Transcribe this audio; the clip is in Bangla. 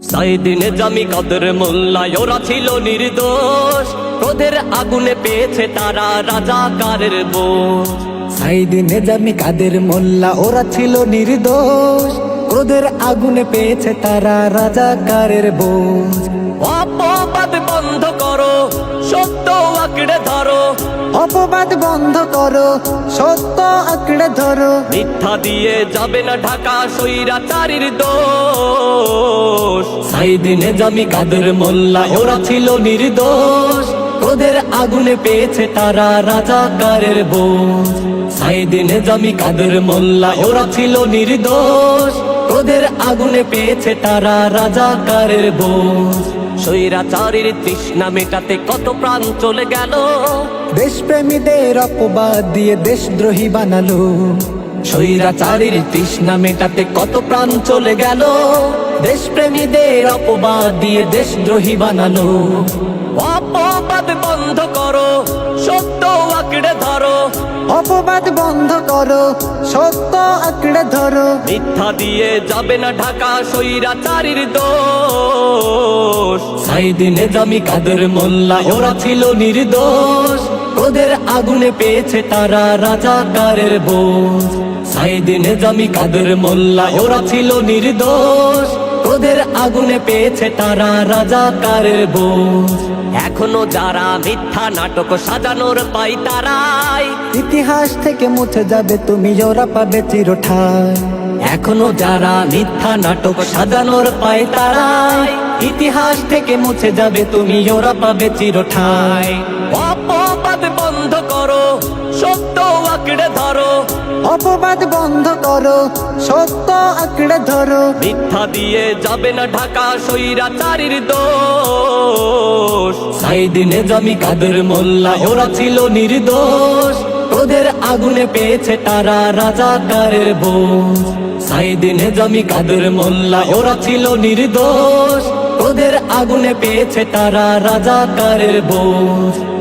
সাইদিনে জামি কাদের মোল্লায় ওরা ছিল নির্দোষ। ক্রোধের আগুনে পেয়েছে তারা রাজাকারের বোঝ। সাইদিন জামি কাদের মোল্লা ওরা ছিল নির্দোষ। ক্রোধের আগুনে পেয়েছে তারা রাজাকারের বোঝ। অপবাদ বন্ধ করো সত্য আঁকড়ে ধরো। অপবাদ বন্ধ করো, সত্য আঁকড়ে ধরো। মিথ্যা দিয়ে যাবে না ঢাকা সৈরাচারীর দোষ। সাইদিনে জামি কাদের মোল্লা, ওরা ছিল নির্দোষ। ক্রোধের আগুনে পেয়েছে তারা রাজাকারের বোঝ। সাইদিনে জামি কাদের মোল্লা, ওরা ছিল নির্দোষ। ক্রোধের আগুনে পেয়েছে তারা রাজাকারের বোঝ। সৈরাচারীর তৃষ্ণা মেটাতে কত প্রাণ চলে গেল। দেশপ্রেমীদের অপবাদ দিয়ে দেশদ্রোহী বানালো। স্বৈরাচারীর তৃষ্ণা মেটাতে কত প্রাণ চলে গেল। দেশপ্রেমীদের অপবাদ দিয়ে দেশদ্রোহী বানালো। অপবাদ অপবাদ বন্ধ করো, সত্য আঁকড়ে ধরো। মিথ্যা দিয়ে যাবে না ঢাকা সৈরাচারীর দোষ। সাইদিনে জামি কাদের মোল্লা, ওরা ছিল নির্দোষ। ওদের আগুনে পেয়েছে তারা রাজাকারের বোঝ। সাইদিনে জামি কাদের মোল্লা, ওরা ছিল নির্দোষ। ওদের আগুনে পেয়েছে তারা রাজাকারের বোঝ। এখনও যারা মিথ্যা নাটক সাজানোর পাই তারাই। ইতিহাস থেকে মুছে যাবে তুমি ওরা পাবে চিরঠায় এখনও যারা মিথ্যা নাটক সাজানোর পায় তারাই। ইতিহাস থেকে মুছে যাবে তুমি ওরা পাবে চিরঠায় অপবাদ বন্ধ করো সত্য আঁকড়ে ধরো। অপবাদ বন্ধ করো, সত্য আঁকড়ে ধরো। মিথ্যা দিয়ে যাবে না ঢাকা সৈরাচারীর দোষ। সাইদিনে জামি কাদের মোল্লা, ওরা ছিল নির্দোষ। ওদের আগুনে পেয়েছে তারা রাজাকারের বোঝ। সাইদিনে জামি কাদের মোল্লা, ওরা ছিল নির্দোষ। ওদের আগুনে পেয়েছে তারা রাজাকারের বোঝ।